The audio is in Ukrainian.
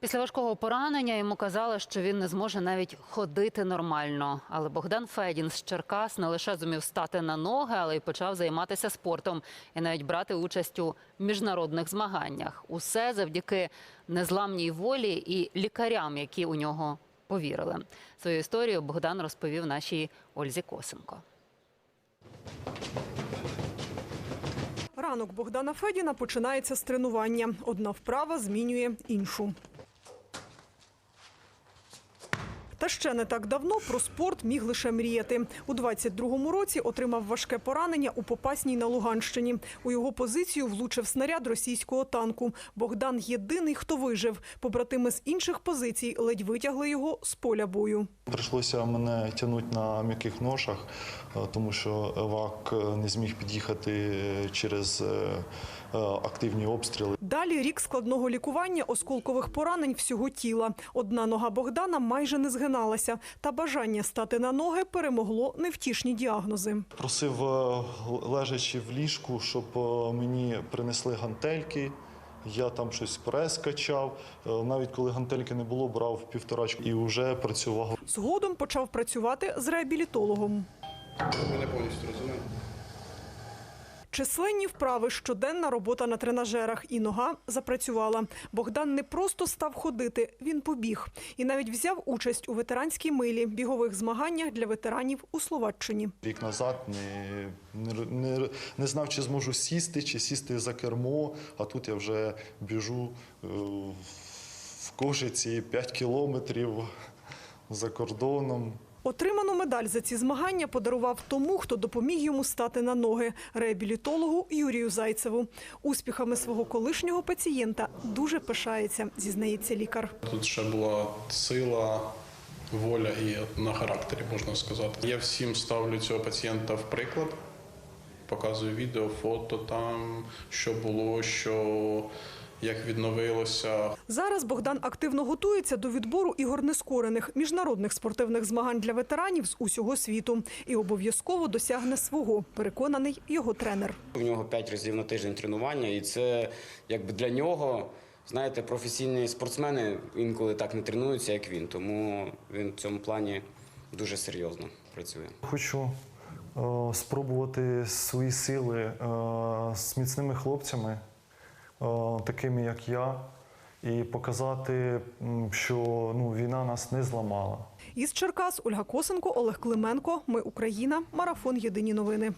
Після важкого поранення йому казали, що він не зможе навіть ходити нормально. Але Богдан Федін з Черкас не лише зумів стати на ноги, але й почав займатися спортом і навіть брати участь у міжнародних змаганнях. Усе завдяки незламній волі і лікарям, які у нього повірили. Свою історію Богдан розповів нашій Ользі Косенко. Ранок Богдана Федіна починається з тренування. Одна вправа змінює іншу. Та ще не так давно про спорт міг лише мріяти. У 22-му році отримав важке поранення у Попасній на Луганщині. У його позицію влучив снаряд російського танку. Богдан єдиний, хто вижив. Побратими з інших позицій ледь витягли його з поля бою. Прийшлося мене тягнути на м'яких ношах, е, тому що ВАК е, не зміг під'їхати е, через активні обстріли. Далі рік складного лікування осколкових поранень всього тіла. Одна нога Богдана майже не згиналася, та бажання стати на ноги перемогло невтішні діагнози. Просив, е, лежачи в ліжку, щоб е, мені принесли гантельки. Я там щось прес качав. Е, Навіть коли гантельки не було, брав півторачку і вже працював. Згодом почав працювати з реабілітологом. Мене повністю розумію. Численні вправи, щоденна робота на тренажерах, і нога запрацювала. Богдан не просто став ходити, він побіг і навіть взяв участь у ветеранській милі бігових змаганнях для ветеранів у Словаччині. Рік назад не, не, не, знав, чи зможу сісти, чи сісти за кермо, а тут я вже біжу е, в кошиці 5 кілометрів за кордоном. Отриману медаль за ці змагання подарував тому, хто допоміг йому стати на ноги реабілітологу Юрію Зайцеву. Успіхами свого колишнього пацієнта дуже пишається, зізнається лікар. Тут ще була сила, воля і на характері, можна сказати. Я всім ставлю цього пацієнта в приклад, показую відео, фото там, що було, що як відновилося. Зараз Богдан активно готується до відбору ігор нескорених міжнародних спортивних змагань для ветеранів з усього світу і обов'язково досягне свого. Переконаний його тренер. У нього 5 разів на тиждень тренування, і це якби для нього, знаєте, професійні спортсмени інколи так не тренуються, як він. Тому він в цьому плані дуже серйозно працює. Хочу е, спробувати свої сили е, з міцними хлопцями, такими як я, і показати, що ну, війна нас не зламала. Із Черкас Ольга Косенко, Олег Клименко. Ми Україна. Марафон. Єдині новини.